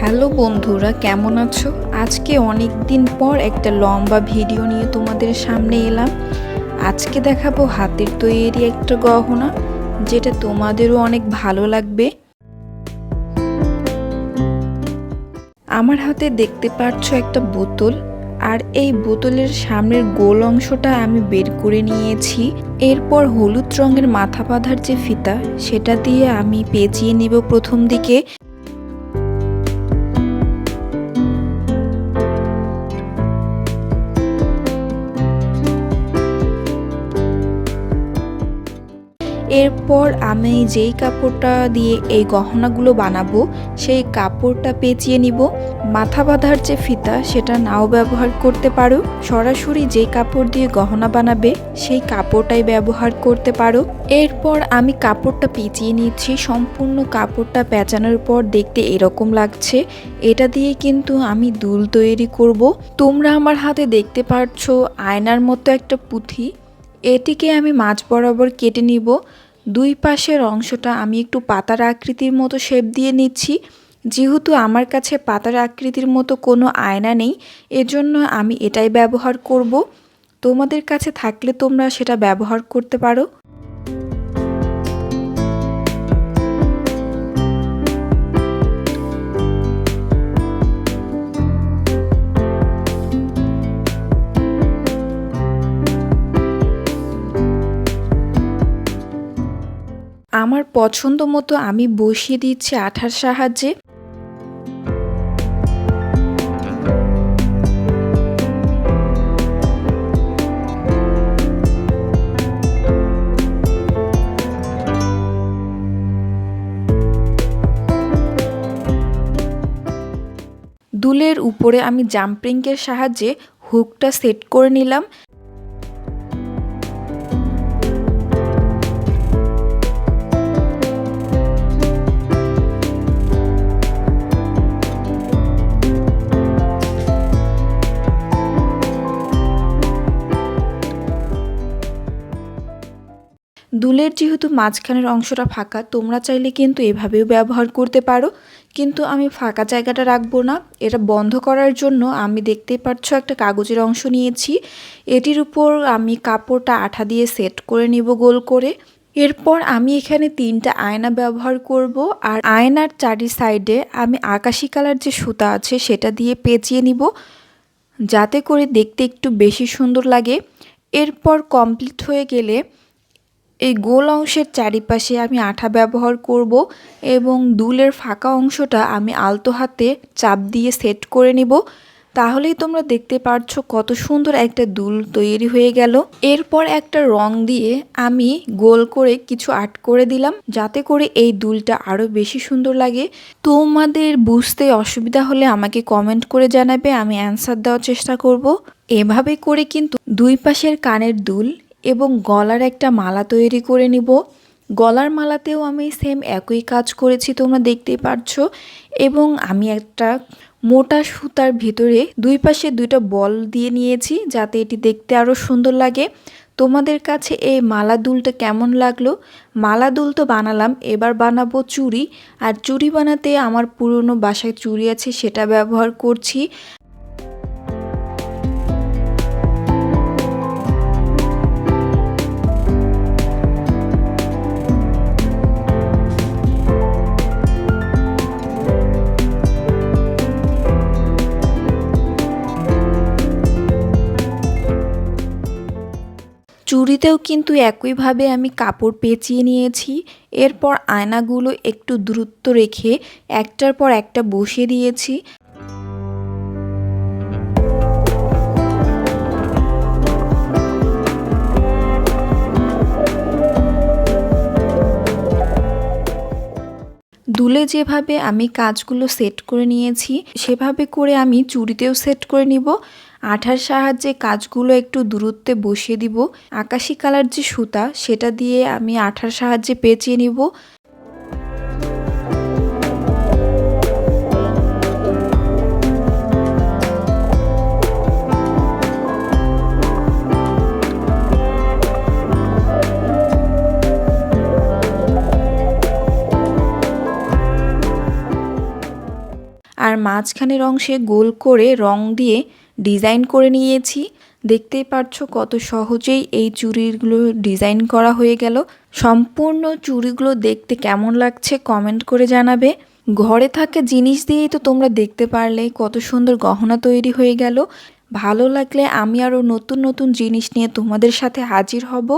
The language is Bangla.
হ্যালো বন্ধুরা, কেমন আছো? আজকে অনেক দিন পর একটা লম্বা ভিডিও নিয়ে তোমাদের সামনে এলাম। আজকে দেখাবো হাতের তৈরি একটা গহনা, যেটা তোমাদেরও অনেক ভালো লাগবে। আমার হাতে দেখতে পাচ্ছ একটা বোতল, আর এই বোতলের সামনের গোল অংশটা আমি বের করে নিয়েছি। এরপর হলুদ রঙের মাথা বাঁধার যে ফিতা, সেটা দিয়ে আমি পেঁচিয়ে নিব প্রথম দিকে। এরপর আমি যেই কাপড়টা দিয়ে এই গহনাগুলো বানাবো, সেই কাপড়টা পেঁচিয়ে নিব। মাথা বাঁধার যে ফিতা, সেটা নাও ব্যবহার করতে পারো। সরাসরি যে কাপড় দিয়ে গহনা বানাবে, সেই কাপড়টাই ব্যবহার করতে পারো। এরপর আমি কাপড়টা পেঁচিয়ে নিচ্ছি। সম্পূর্ণ কাপড়টা পেঁচানোর পর দেখতে এরকম লাগছে। এটা দিয়ে কিন্তু আমি দুল তৈরি করব। তোমরা আমার হাতে দেখতে পাচ্ছ আয়নার মতো একটা পুঁথি। এটিকে আমি মাছ বরাবর কেটে নিব। দুই পাশের অংশটা আমি একটু পাতার আকৃতির মতো শেপ দিয়ে নিচ্ছি। যেহেতু আমার কাছে পাতার আকৃতির মতো কোনো আয়না নেই, এজন্য আমি এটাই ব্যবহার করব। তোমাদের কাছে থাকলে তোমরা সেটা ব্যবহার করতে পারো। আমার পছন্দ মতো আমি বসিয়ে দিচ্ছি আঠার সাহায্যে। দুলের উপরে আমি জাম্পিংয়ের সাহায্যে হুকটা সেট করে নিলাম। দুলের যেহেতু মাঝখানের অংশটা ফাঁকা, তোমরা চাইলে কিন্তু এভাবেও ব্যবহার করতে পারো। কিন্তু আমি ফাঁকা জায়গাটা রাখব না। এটা বন্ধ করার জন্য আমি দেখতেই পাচ্ছ একটা কাগজের অংশ নিয়েছি। এটির উপর আমি কাপড়টা আঠা দিয়ে সেট করে নিব গোল করে। এরপর আমি এখানে তিনটা আয়না ব্যবহার করব আর আয়নার চারি সাইডে আমি আকাশি কালার যে সুতা আছে সেটা দিয়ে পেঁচিয়ে নিব, যাতে করে দেখতে একটু বেশি সুন্দর লাগে। এরপর কমপ্লিট হয়ে গেলে এই গোল অংশের চারিপাশে আমি আঠা ব্যবহার করব এবং দুলের ফাঁকা অংশটা আমি আলতো হাতে চাপ দিয়ে সেট করে নিব। তাহলেই তোমরা দেখতে পাচ্ছ কত সুন্দর একটা দুল তৈরি হয়ে গেল। এরপর একটা রং দিয়ে আমি গোল করে কিছু আর্ট করে দিলাম যাতে করে এই দুলটা আরও বেশি সুন্দর লাগে। তোমাদের বুঝতে অসুবিধা হলে আমাকে কমেন্ট করে জানাবে, আমি অ্যান্সার দেওয়ার চেষ্টা করব। এভাবে করে কিন্তু দুই পাশের কানের দুল এবং গলার একটা মালা তৈরি করে নিব। গলার মালাতেও আমি সেম একই কাজ করেছি, তোমরা দেখতেই পাচ্ছ এবং আমি একটা মোটা সুতার ভিতরে দুই পাশে দুইটা বল দিয়ে নিয়েছি, যাতে এটি দেখতে আরও সুন্দর লাগে। তোমাদের কাছে এই মালা দুলটা কেমন লাগল? মালা দুল তো বানালাম, এবার বানাবো চুড়ি। আর চুড়ি বানাতে আমার পুরনো বাসায় চুড়ি আছে, সেটা ব্যবহার করছি। চুড়িতেও কিন্তু একইভাবে আমি কাপড় পেঁচিয়ে নিয়েছি। এরপর আয়নাগুলো একটু দূরত্ব রেখে একটার পর একটা বসিয়ে দিয়েছি। দুলে যেভাবে আমি কাজগুলো সেট করে নিয়েছি, সেভাবে করে আমি চুড়িতেও সেট করে নিব। আঠার সাহায্যে কাজগুলো একটু দূরত্বে বসিয়ে দিব। আকাশি কালার যে সুতা, সেটা দিয়ে আমি আঠার সাহায্যে পেঁচিয়ে নিব। আর মাঝখানের অংশে গোল করে রং দিয়ে ডিজাইন করে নিয়েছি। দেখতেই পারছ কত সহজেই এই চুড়িগুলো ডিজাইন করা হয়ে গেল। সম্পূর্ণ চুড়িগুলো দেখতে কেমন লাগছে কমেন্ট করে জানাবে। ঘরে থাকা জিনিস দিয়েই তো তোমরা দেখতে পারলে কত সুন্দর গহনা তৈরি হয়ে গেল। ভালো লাগলে আমি আরও নতুন নতুন জিনিস নিয়ে তোমাদের সাথে হাজির হব।